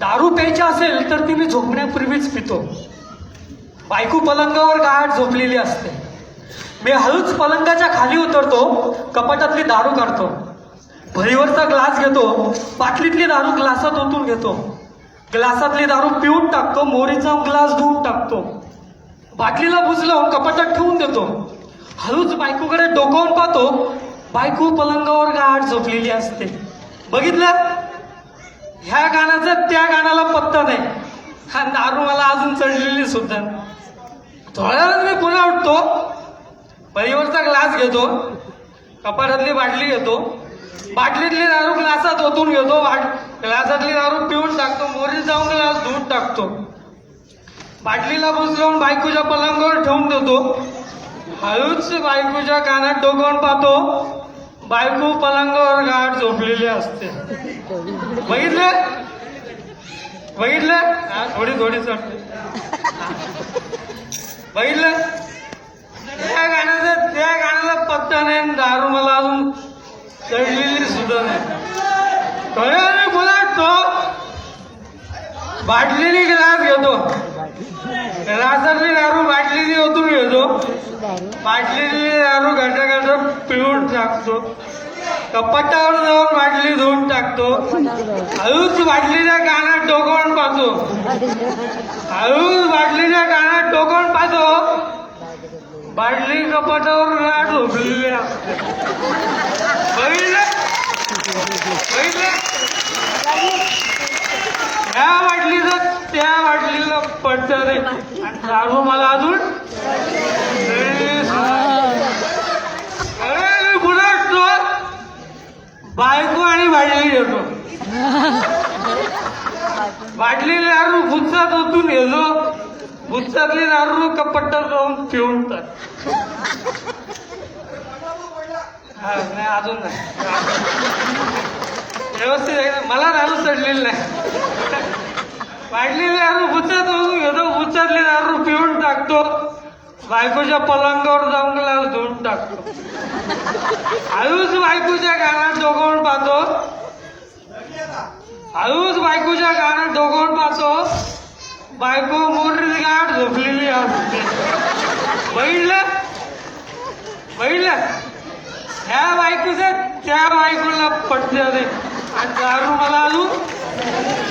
दारू प्यायची असेल तर ती मी झोपण्यापूर्वीच पितो. बायको पलंगावर गाठ झोपलेली असते. मी हळूच पलंगाच्या खाली उतरतो कपाटातली दारू काढतो. भरीवरचा ग्लास घेतो बाटलीतली दारू ग्लासात ओतून घेतो. ग्लासातली दारू पिऊन टाकतो मोरीचा ग्लास धुवून टाकतो. बाटलीला बुजलावून कपाटात ठेवून देतो. हळूच बायकोकडे डोकावून पाहतो बायको पलंगावर गाठ झोपलेली असते. बघितलं? ह्या गाण्याचा त्या गाण्याला पत्ता नाही. हा दारू मला अजून चढलेली सुद्धा. थोड्या वेळात मी पुन्हा उठतो. परिवरचा ग्लास घेतो. कपाटातली बाटली घेतो. बाटलीतली दारू ग्लासात ओतून घेतो. बाट ग्लासातली दारू पिऊन टाकतो. मोरीत जाऊन ग्लास धुवून टाकतो. बाटलीला बुजलावून बायकोच्या पलंगावर ठेवून देतो. हळूच बायकोच्या कानात डोकावून पाहतो. बायको पलंगावर गाठ झोपलेली असते. बघितले? बघितलं? थोडी थोडी चढते बघितलं? त्या गाण्याचं त्या गाण्याला पत्ता नाही दारू मला अजून चढलेली सुद्धा नाही. थोड्या तो? बाटलीने ग्लास घेतो. ग्लासातली दारू बाटलीने ओतून घेतो. बाटलीतली दारू घाटा घाटा पिळून टाकतो. कपाटावर जाऊन बाटली धुवून टाकतो. हळूच बाटलीच्या कानात डोकावून पाहतो. हळूच बाटलीच्या कानात डोकावून पाहतो. बाटली कपाटावर गाठ झोपलेली बघितलं? बघितलं ह्या बाटलीचं त्या बाटलीला पडतं रे. सांगू मला अजून? अरे बायको आणि भाडली घेतो बाटली दारू भुसात ओतून येलो भुत्सातले दारू कपट्टात जाऊन पिऊन नाही अजून नाही. व्यवस्थित आहे ना? मला दारू चढलेलं नाही. वाढलेली दारू भुसात ओतून दारू पिऊन टाकतो. बायकोच्या पलंगावर जाऊन ग्लास धुवून टाकतो. हळूच बायकोच्या गाण्यात डोकावून पाहतो हळूच बायकोच्या गाण्यात डोकावून पाहतो बायको मोठी गाठ झोपलेली असते बघितलं? बघितलं? ह्या बायकोचं त्या बायकोला पटलं नाही. आणि दारू मला अजून